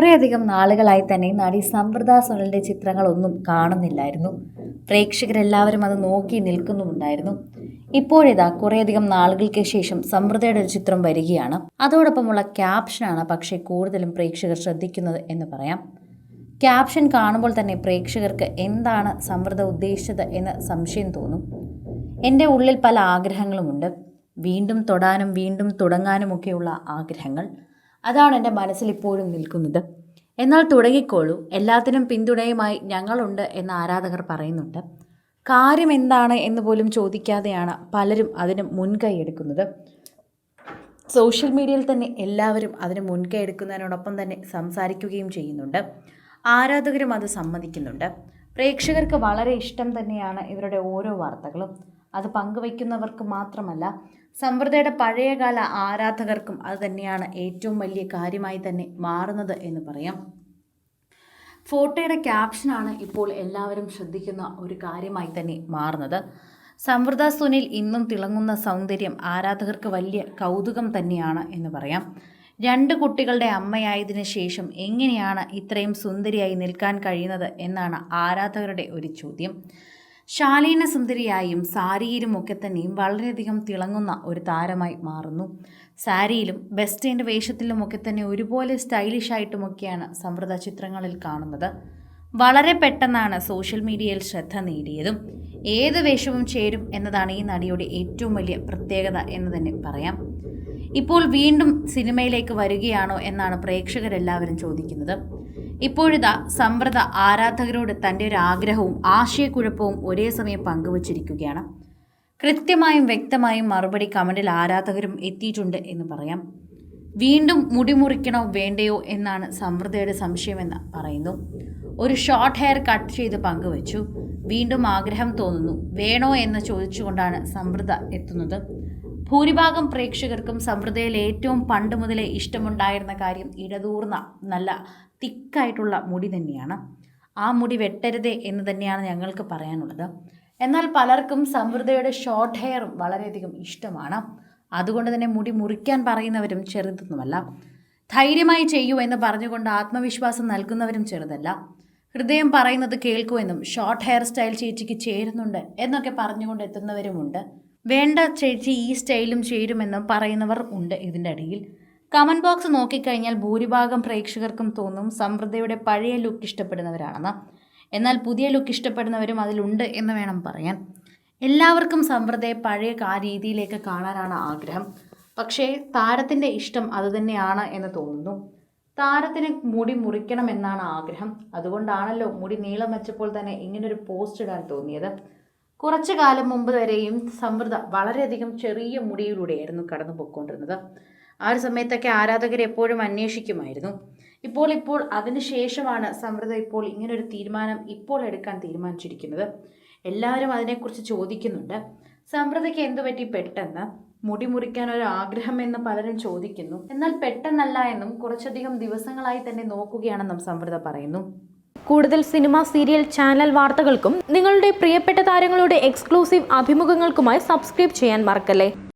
കുറേയധികം നാളുകളായി തന്നെ നടി സമൃദ്ധ സുനിലിന്റെ ചിത്രങ്ങളൊന്നും കാണുന്നില്ലായിരുന്നു. പ്രേക്ഷകരെല്ലാവരും അത് നോക്കി നിൽക്കുന്നുമുണ്ടായിരുന്നു. ഇപ്പോഴിതാ കുറേയധികം നാളുകൾക്ക് ശേഷം സമൃദ്ധയുടെ ഒരു ചിത്രം വരികയാണ്. അതോടൊപ്പമുള്ള ക്യാപ്ഷനാണ് പക്ഷേ കൂടുതലും പ്രേക്ഷകർ ശ്രദ്ധിക്കുന്നത് എന്ന് പറയാം. ക്യാപ്ഷൻ കാണുമ്പോൾ തന്നെ പ്രേക്ഷകർക്ക് എന്താണ് സമൃദ്ധ ഉദ്ദേശിച്ചത് എന്ന് സംശയം തോന്നും. എന്റെ ഉള്ളിൽ പല ആഗ്രഹങ്ങളുമുണ്ട്. വീണ്ടും തൊടാനും വീണ്ടും തുടങ്ങാനുമൊക്കെയുള്ള ആഗ്രഹങ്ങൾ. അതാണ് എന്റെ മനസ്സിൽ ഇപ്പോഴും നിൽക്കുന്നത്. എന്നാൽ തുടങ്ങിക്കോളൂ. എല്ലാത്തിനും പിന്തുണയുമായി ഞങ്ങളുണ്ട് എന്ന് ആരാധകർ പറയുന്നുണ്ട്. കാര്യം എന്താണ് എന്ന് പോലും ചോദിക്കാതെയാണ് പലരും അതിന് മുൻകൈ എടുക്കുന്നത്. സോഷ്യൽ മീഡിയയിൽ തന്നെ എല്ലാവരും അതിന് മുൻകൈ എടുക്കുന്നതിനോടൊപ്പം തന്നെ സംസാരിക്കുകയും ചെയ്യുന്നുണ്ട്. ആരാധകരും അത് സമ്മതിക്കുന്നുണ്ട്. പ്രേക്ഷകർക്ക് വളരെ ഇഷ്ടം തന്നെയാണ് ഇവരുടെ ഓരോ വാർത്തകളും. അത് പങ്കുവയ്ക്കുന്നവർക്ക് മാത്രമല്ല സമൃദ്ധയുടെ പഴയകാല ആരാധകർക്കും അത് തന്നെയാണ് ഏറ്റവും വലിയ കാര്യമായി തന്നെ മാറുന്നത് എന്ന് പറയാം. ഫോട്ടോയുടെ ക്യാപ്ഷനാണ് ഇപ്പോൾ എല്ലാവരും ശ്രദ്ധിക്കുന്ന ഒരു കാര്യമായി തന്നെ മാറുന്നത്. സമൃദ്ധ സുനിൽ ഇന്നും തിളങ്ങുന്ന സൗന്ദര്യം ആരാധകർക്ക് വലിയ കൗതുകം തന്നെയാണ് എന്ന് പറയാം. രണ്ട് കുട്ടികളുടെ അമ്മയായതിനു ശേഷം എങ്ങനെയാണ് ഇത്രയും സുന്ദരിയായി നിൽക്കാൻ കഴിയുന്നത് എന്നാണ് ആരാധകരുടെ ഒരു ചോദ്യം. ശാലീന സുന്ദരിയായും സാരിയിലും ഒക്കെ തന്നെയും വളരെയധികം തിളങ്ങുന്ന ഒരു താരമായി മാറുന്നു. സാരിയിലും വെസ്റ്റേൺ വേഷത്തിലുമൊക്കെ തന്നെ ഒരുപോലെ സ്റ്റൈലിഷായിട്ടുമൊക്കെയാണ് സമൃദ്ധ ചിത്രങ്ങളിൽ കാണുന്നത്. വളരെ പെട്ടെന്നാണ് സോഷ്യൽ മീഡിയയിൽ ശ്രദ്ധ നേടിയതും. ഏത് വേഷവും ചേരും എന്നതാണ് ഈ നടിയുടെ ഏറ്റവും വലിയ പ്രത്യേകത എന്ന് തന്നെ പറയാം. ഇപ്പോൾ വീണ്ടും സിനിമയിലേക്ക് വരികയാണോ എന്നാണ് പ്രേക്ഷകരെല്ലാവരും ചോദിക്കുന്നത്. ഇപ്പോഴിതാ സമ്പ്രദ ആരാധകരോട് തന്റെ ഒരു ആഗ്രഹവും ആശയക്കുഴപ്പവും ഒരേ സമയം പങ്കുവച്ചിരിക്കുകയാണ്. കൃത്യമായും വ്യക്തമായും മറുപടി കമന്റിൽ ആരാധകരും എത്തിയിട്ടുണ്ട് എന്ന് പറയാം. വീണ്ടും മുടിമുറിക്കണോ വേണ്ടയോ എന്നാണ് സമൃദ്ധയുടെ സംശയമെന്ന് പറയുന്നു. ഒരു ഷോർട്ട് ഹെയർ കട്ട് ചെയ്ത് പങ്കുവച്ചു. വീണ്ടും ആഗ്രഹം തോന്നുന്നു. വേണോ എന്ന് ചോദിച്ചുകൊണ്ടാണ് സമൃദ്ധ എത്തുന്നത്. ഭൂരിഭാഗം പ്രേക്ഷകർക്കും സമൃദ്ധയിൽ ഏറ്റവും പണ്ട് മുതലേ ഇഷ്ടമുണ്ടായിരുന്ന കാര്യം ഇടതൂർന്ന നല്ല തിക്കായിട്ടുള്ള മുടി തന്നെയാണ്. ആ മുടി വെട്ടരുത് എന്ന് തന്നെയാണ് ഞങ്ങൾക്ക് പറയാനുള്ളത്. എന്നാൽ പലർക്കും സമൃദ്ധയുടെ ഷോർട്ട് ഹെയറും വളരെയധികം ഇഷ്ടമാണ്. അതുകൊണ്ട് തന്നെ മുടി മുറിക്കാൻ പറയുന്നവരും ചെറുതൊന്നുമല്ല. ധൈര്യമായി ചെയ്യൂ എന്ന് പറഞ്ഞുകൊണ്ട് ആത്മവിശ്വാസം നൽകുന്നവരും ചെറുതല്ല. ഹൃദയം പറയുന്നത് കേൾക്കുമെന്നും ഷോർട്ട് ഹെയർ സ്റ്റൈൽ ചേച്ചിക്ക് ചേരുന്നുണ്ട് എന്നൊക്കെ പറഞ്ഞുകൊണ്ട് എത്തുന്നവരുമുണ്ട്. വേണ്ട ചേച്ചി ഈ സ്റ്റൈലും ചേരുമെന്നും പറയുന്നവർ ഉണ്ട് ഇതിന്റെ ഇടയിൽ കമന്റ് ബോക്സ് നോക്കിക്കഴിഞ്ഞാൽ ഭൂരിഭാഗം പ്രേക്ഷകർക്കും തോന്നും സമൃദ്ധയുടെ പഴയ ലുക്ക് ഇഷ്ടപ്പെടുന്നവരാണെന്ന്. എന്നാൽ പുതിയ ലുക്ക് ഇഷ്ടപ്പെടുന്നവരും അതിലുണ്ട് എന്ന് വേണം പറയാൻ. എല്ലാവർക്കും സമൃദ്ധയെ പഴയ ആ രീതിയിലേക്ക് കാണാനാണ് ആഗ്രഹം. പക്ഷേ താരത്തിന്റെ ഇഷ്ടം അതുതന്നെയാണ് എന്ന് തോന്നുന്നു. താരത്തിന് മുടി മുറിക്കണം എന്നാണ് ആഗ്രഹം. അതുകൊണ്ടാണല്ലോ മുടി നീളം വെച്ചപ്പോൾ തന്നെ ഇങ്ങനൊരു പോസ്റ്റ് ഇടാൻ തോന്നിയത്. കുറച്ചു കാലം മുമ്പ് വരെയും സമൃദ്ധ വളരെയധികം ചെറിയ മുടിയിലൂടെയായിരുന്നു കടന്നു പോയിക്കൊണ്ടിരുന്നത് ആ ഒരു സമയത്തൊക്കെ ആരാധകർ എപ്പോഴും അന്വേഷിക്കുമായിരുന്നു. ഇപ്പോൾ ഇപ്പോൾ അതിനുശേഷമാണ് സമൃദ്ധ ഇപ്പോൾ ഇങ്ങനൊരു തീരുമാനം ഇപ്പോൾ എടുക്കാൻ തീരുമാനിച്ചിരിക്കുന്നത്. എല്ലാവരും അതിനെക്കുറിച്ച് ചോദിക്കുന്നുണ്ട്. സമൃദ്ധയ്ക്ക് എന്തു പറ്റി പെട്ടെന്ന്? മുടി മുറിക്കാൻ ഒരു ആഗ്രഹം എന്ന് പലരും ചോദിക്കുന്നു. എന്നാൽ പെട്ടെന്നല്ല എന്നും കുറച്ചധികം ദിവസങ്ങളായി തന്നെ നോക്കുകയാണെന്നും സമൃദ്ധ പറയുന്നു. കൂടുതൽ സിനിമ സീരിയൽ ചാനൽ വാർത്തകൾക്കും നിങ്ങളുടെ പ്രിയപ്പെട്ട താരങ്ങളുടെ എക്സ്ക്ലൂസീവ് അഭിമുഖങ്ങൾക്കുമായി സബ്സ്ക്രൈബ് ചെയ്യാൻ മറക്കല്ലേ?